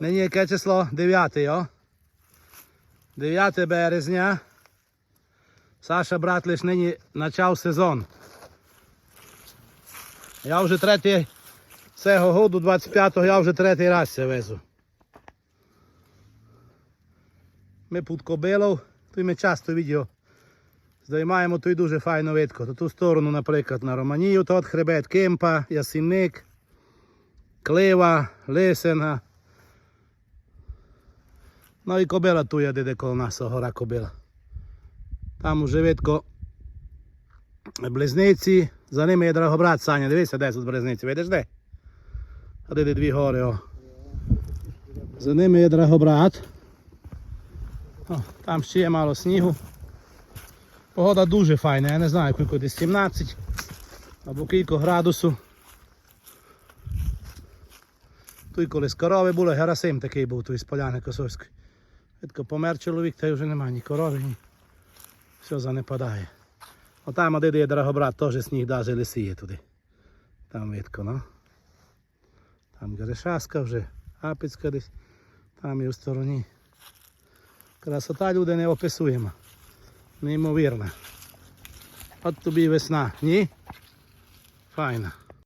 Нині яке число? 9, о? 9 березня. Саша, брат, лиш нині почав сезон. Я вже третій цього году, 25-го, я вже третій раз це везу. Ми під Кобилов, тут ми часто відео здіймаємо тут дуже файно видко. Ту сторону, наприклад, на Романію, тот хребет Кимпа, Ясінник, Клива, Лисина. Ну і кобила тут є, де коло нас гора кобила. Там уже видко близниці, за ними є Драгобрат, Саня, дивися, де тут близниці, видиш де? А де дві гори, о. За ними є Драгобрат. О, там ще є мало снігу. Погода дуже файна, я не знаю, скільки десь 17 або кілька градусів. Тут колись корови були, Герасим такий був, той з поляни Косовської. Видко помер чоловік, та й вже немає ні корови, ні. Все занепадає. Отам де є Драгобрат, теж сніг даже лисіє туди. Там видко, ну. Там Герешаска вже, Апицька десь, там і в стороні. Красота люди не описуємо. Неймовірна. От тобі весна, ні? Файна.